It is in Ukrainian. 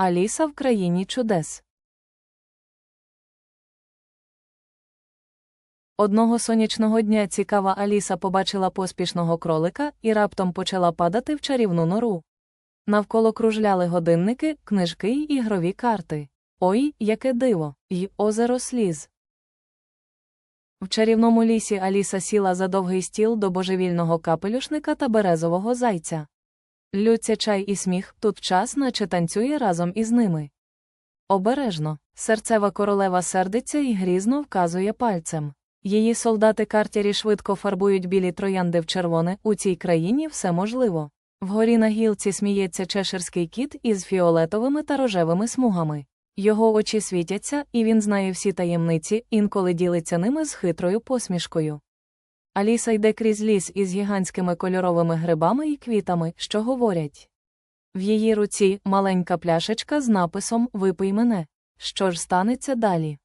Аліса в країні чудес. Одного сонячного дня цікава Аліса побачила поспішного кролика і раптом почала падати в чарівну нору. Навколо кружляли годинники, книжки й ігрові карти. Ой, яке диво! й озеро сліз. В чарівному лісі Аліса сіла за довгий стіл до божевільного капелюшника та березового зайця. Лються чай і сміх тут час, наче танцює разом із ними. Обережно, серцева королева сердиться і грізно вказує пальцем. Її солдати картярі швидко фарбують білі троянди в червоне, у цій країні все можливо. Вгорі на гілці сміється чеширський кіт із фіолетовими та рожевими смугами. Його очі світяться, і він знає всі таємниці, інколи ділиться ними з хитрою посмішкою. Аліса йде крізь ліс із гігантськими кольоровими грибами і квітами, що говорять. В її руці маленька пляшечка з написом Випий мене. Що ж станеться далі?